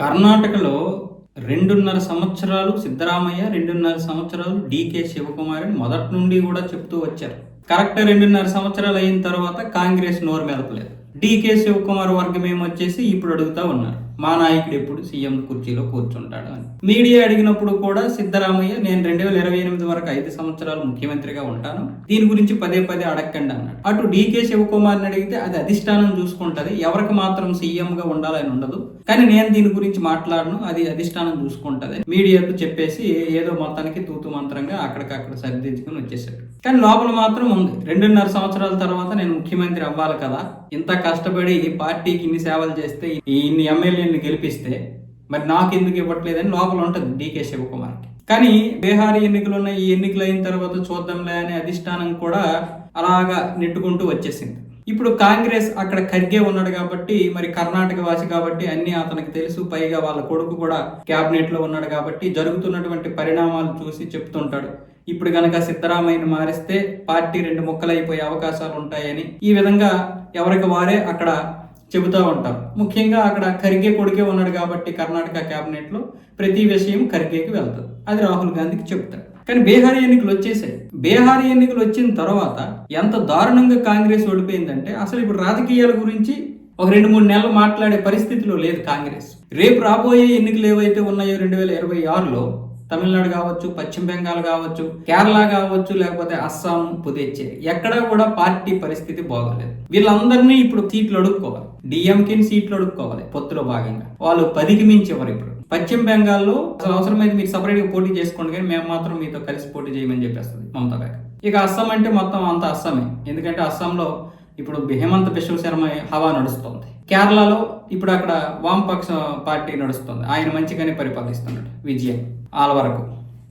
కర్ణాటకలో రెండున్నర సంవత్సరాలు సిద్ధరామయ్య రెండున్నర సంవత్సరాలు డీకే శివకుమార్ అని మొదటి నుండి కూడా చెప్తూ వచ్చారు. కరెక్ట్ రెండున్నర సంవత్సరాలు అయిన తర్వాత కాంగ్రెస్ నోరు మెదపలేదు. డీకే శివకుమార్ వర్గం ఏమొచ్చేసి ఇప్పుడు అడుగుతా ఉన్నారు. మా నాయకుడు ఎప్పుడు సీఎం కుర్చీలో కూర్చుంటాడు అని. మీడియా అడిగినప్పుడు కూడా సిద్ధరామయ్య నేను రెండు వేల ఇరవై ఎనిమిది వరకు ఐదు సంవత్సరాలు ముఖ్యమంత్రిగా ఉంటాను. దీని గురించి పదే పదే అడగండి అన్నాడు. అటు డీకే శివకుమార్ని అడిగితే అది అధిష్టానం చూసుకుంటది. ఎవరికి మాత్రం సీఎం గా ఉండాలని ఉండదు. కానీ నేను దీని గురించి మాట్లాడను అది అధిష్టానం చూసుకుంటది మీడియాతో చెప్పేసి ఏదో మొత్తానికి తూతు మంత్రంగా అక్కడికక్కడ సరిదిద్దుకుని వచ్చేసాడు. కానీ లోపల మాత్రం ఉంది. రెండున్నర సంవత్సరాల తర్వాత నేను ముఖ్యమంత్రి అవ్వాలి కదా. ఇంత కష్టపడి ఈ పార్టీకి ఇన్ని సేవలు చేస్తే ఇన్ని ఎమ్మెల్యే ఎమ్మెల్యేని గెలిపిస్తే మరి నాకు ఎందుకు ఇవ్వట్లేదని లోపల ఉంటుంది డీకే శివకుమార్కి. కానీ బీహారీ ఎన్నికలు ఉన్న ఈ ఎన్నికలు అయిన తర్వాత చూద్దాంలే అనే అధిష్టానం కూడా అలాగా నెట్టుకుంటూ వచ్చేసింది. ఇప్పుడు కాంగ్రెస్ అక్కడ ఖర్గే ఉన్నాడు కాబట్టి మరి కర్ణాటక వాసి కాబట్టి అన్ని అతనికి తెలుసు. పైగా వాళ్ళ కొడుకు కూడా క్యాబినెట్లో ఉన్నాడు కాబట్టి జరుగుతున్నటువంటి పరిణామాలు చూసి చెప్తుంటాడు. ఇప్పుడు గనక సిద్ధరామయ్యను మారిస్తే పార్టీ రెండు ముక్కలైపోయే అవకాశాలు ఉంటాయని ఈ విధంగా ఎవరికి వారే అక్కడ చెబుతూ ఉంటారు ముఖ్యంగా అక్కడ ఖర్గే కొడుకే ఉన్నాడు కాబట్టి కర్ణాటక క్యాబినెట్లో ప్రతి విషయం ఖర్గేకి వెళ్తుంది అది రాహుల్ గాంధీకి చెబుతాడు కానీ బీహారీ ఎన్నికలు వచ్చేసాయి. బీహారీ ఎన్నికలు వచ్చిన తర్వాత ఎంత దారుణంగా కాంగ్రెస్ ఓడిపోయిందంటే అసలు ఇప్పుడు రాజకీయాల గురించి ఒక రెండు మూడు నెలలు మాట్లాడే పరిస్థితిలో లేదు కాంగ్రెస్. రేపు రాబోయే ఎన్నికలు ఏవైతే ఉన్నాయో రెండు వేల ఇరవై ఆరులో తమిళనాడు కావచ్చు పశ్చిమ బెంగాల్ కావచ్చు కేరళ కావచ్చు లేకపోతే అస్సాం పుదేచ్చేరి. ఎక్కడా కూడా పార్టీ పరిస్థితి బాగోలేదు. వీళ్ళందరినీ ఇప్పుడు సీట్లు అడుక్కోవాలి. డిఎంకేని సీట్లు అడుక్కోవాలి పొత్తులో భాగంగా. వాళ్ళు పదికి మించి ఇప్పుడు. పశ్చిమ బెంగాల్లో అసలు అవసరమైతే మీరు సపరేట్గా పోటీ చేసుకోండి కానీ మేము మాత్రం మీతో కలిసి పోటీ చేయమని చెప్పేస్తుంది మమతా బ్యాగ్ ఇక అస్సాం అంటే మొత్తం అంత అస్సామే. ఎందుకంటే అస్సాంలో ఇప్పుడు హేమంత్ బిశ్వ శర్మ హవా నడుస్తుంది. కేరళలో ఇప్పుడు అక్కడ వామపక్ష పార్టీ నడుస్తుంది. ఆయన మంచిగానే పరిపాలిస్తున్నాడు విజయం ఆలవరకు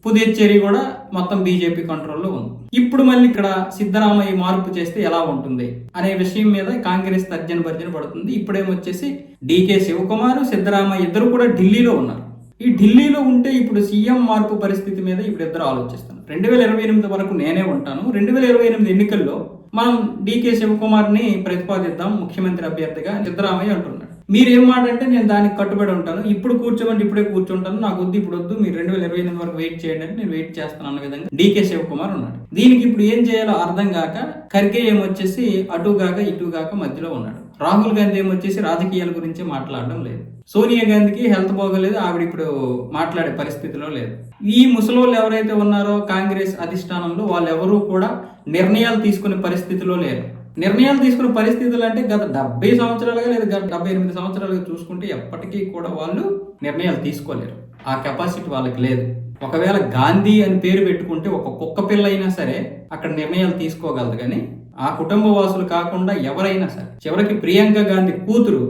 పుదుచ్చేరి కూడా మొత్తం బీజేపీ కంట్రోల్లో ఉంది. ఇప్పుడు మళ్ళీ ఇక్కడ సిద్ధరామయ్య మార్పు చేస్తే ఎలా ఉంటుంది అనే విషయం మీద కాంగ్రెస్ తర్జన భర్జన పడుతుంది. ఇప్పుడేమొచ్చేసి డీకే శివకుమార్ సిద్ధరామయ్య ఇద్దరు కూడా ఢిల్లీలో ఉన్నారు. ఈ ఢిల్లీలో ఉంటే ఇప్పుడు సీఎం మార్పు పరిస్థితి మీద ఇప్పుడు ఇద్దరు ఆలోచిస్తున్నారు. రెండు వేల ఇరవై ఎనిమిది వరకు నేనే ఉంటాను. రెండు వేల ఇరవై ఎనిమిది ఎన్నికల్లో మనం డీకే శివకుమార్ని ప్రతిపాదిద్దాం ముఖ్యమంత్రి అభ్యర్థిగా. సిద్ధరామయ్య అంటున్నారు. మీరు ఏం మాట అంటే నేను దానికి కట్టుబడి ఉంటాను. ఇప్పుడు కూర్చోమంటే ఇప్పుడే కూర్చుంటాను. నాకు వద్దు ఇప్పుడు వద్దు. మీరు రెండు వేల ఇరవై ఎనిమిది వరకు వెయిట్ చేయండి అని నేను వెయిట్ చేస్తాను అన్న విధంగా డీకే శివకుమార్ ఉన్నాడు. దీనికి ఇప్పుడు ఏం చేయాలో అర్థం కాక ఖర్గే ఏమొచ్చేసి అటుగాక ఇటుగాక మధ్యలో ఉన్నాడు. రాహుల్ గాంధీ ఏమొచ్చేసి రాజకీయాల గురించి మాట్లాడడం లేదు. సోనియా గాంధీకి హెల్త్ బాగోలేదు. ఆవిడ ఇప్పుడు మాట్లాడే పరిస్థితిలో లేదు. ఈ ముసలోళ్ళు ఎవరైతే ఉన్నారో కాంగ్రెస్ అధిష్టానంలో వాళ్ళెవరూ కూడా నిర్ణయాలు తీసుకునే పరిస్థితిలో లేరు. నిర్ణయాలు తీసుకునే పరిస్థితులు అంటే గత డెబ్బై సంవత్సరాలుగా లేదా గత డెబ్బై ఎనిమిది సంవత్సరాలుగా చూసుకుంటే ఎప్పటికీ కూడా వాళ్ళు నిర్ణయాలు తీసుకోలేరు. ఆ కెపాసిటీ వాళ్ళకి లేదు. ఒకవేళ గాంధీ అని పేరు పెట్టుకుంటే ఒక కుక్క పిల్ల అయినా సరే అక్కడ నిర్ణయాలు తీసుకోగలదు కానీ ఆ కుటుంబ వాసులు కాకుండా ఎవరైనా సరే. చివరికి ప్రియాంక గాంధీ కూతురు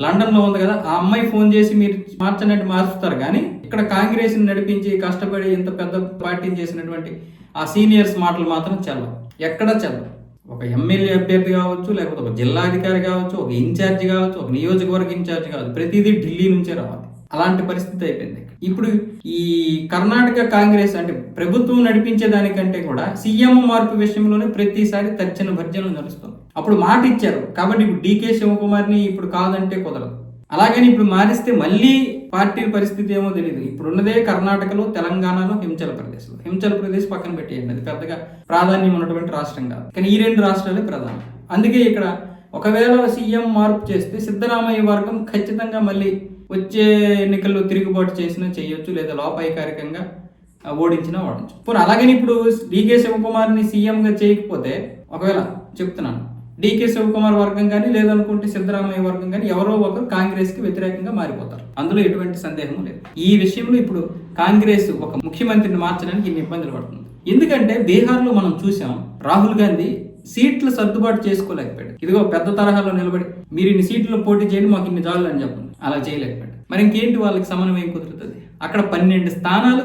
లండన్లో ఉంది కదా ఆ అమ్మాయి ఫోన్ చేసి మీరు మార్చనట్టు మార్చుతారు కానీ ఇక్కడ కాంగ్రెస్ నడిపించి కష్టపడి ఇంత పెద్ద పార్టీని చేసినటువంటి ఆ సీనియర్స్ మాటలు మాత్రం చెల్లవు. ఎక్కడ చెల్లవు. ఒక ఎమ్మెల్యే అభ్యర్థి కావచ్చు లేకపోతే ఒక జిల్లా అధికారి కావచ్చు ఒక ఇన్ఛార్జ్ కావచ్చు ఒక నియోజకవర్గ ఇన్ఛార్జ్ కావచ్చు ప్రతిదీ ఢిల్లీ నుంచే రావాలి. అలాంటి పరిస్థితి అయిపోయింది ఇప్పుడు ఈ కర్ణాటక కాంగ్రెస్ అంటే ప్రభుత్వం నడిపించే దానికంటే కూడా సీఎం మార్పు విషయంలోనే ప్రతిసారి తర్జన భర్జనలు నడుస్తుంది. అప్పుడు మాట ఇచ్చారు. కాబట్టి ఇప్పుడు డీకే శివకుమార్ని ఇప్పుడు కాదంటే కుదరదు. అలాగని ఇప్పుడు మారిస్తే మళ్ళీ పార్టీ పరిస్థితి ఏమో తెలియదు ఇప్పుడు ఉన్నదే కర్ణాటకలో తెలంగాణలో హిమాచల్ ప్రదేశ్ హిమాచల్ ప్రదేశ్ పక్కన పెట్టేయండి. అది పెద్దగా ప్రాధాన్యం ఉన్నటువంటి రాష్ట్రం కాదు. కానీ ఈ రెండు రాష్ట్రాలే ప్రధానం. అందుకే ఇక్కడ ఒకవేళ సీఎం మార్పు చేస్తే సిద్ధరామయ్య వర్గం ఖచ్చితంగా మళ్ళీ వచ్చే ఎన్నికల్లో తిరుగుబాటు చేసినా చేయొచ్చు లేదా లోపాయికారికంగా ఓడించినా ఓడించు పోనీ అలాగని ఇప్పుడు డీకే శివకుమార్ని సీఎంగా చేయకపోతే ఒకవేళ చెప్తున్నాను డీకే శివకుమార్ వర్గం కానీ లేదనుకుంటే సిద్ధరామయ్య వర్గం కానీ ఎవరో ఒకరు కాంగ్రెస్కి వ్యతిరేకంగా మారిపోతారు. అందులో ఎటువంటి సందేహం లేదు. ఈ విషయంలో ఇప్పుడు కాంగ్రెస్ ఒక ముఖ్యమంత్రిని మార్చడానికి ఇన్ని ఇబ్బందులు పడుతుంది. ఎందుకంటే బీహార్లో మనం చూసాం రాహుల్ గాంధీ సీట్లు సర్దుబాటు చేసుకోలేకపోయాడు. ఇదిగో పెద్ద తరహాలో నిలబడి మీరు ఇన్ని సీట్లు పోటీ చేయండి మాకు ఇన్ని జాలు అని చెప్పండి. అలా చేయలేకపోయాడు. మరి ఇంకేంటి వాళ్ళకి సమన్వయం కుదురుతుంది? అక్కడ పన్నెండు స్థానాలు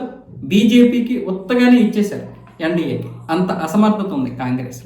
బీజేపీకి ఉత్తగానే ఇచ్చేశారు ఎన్డీఏకి. అంత అసమర్థత ఉంది కాంగ్రెస్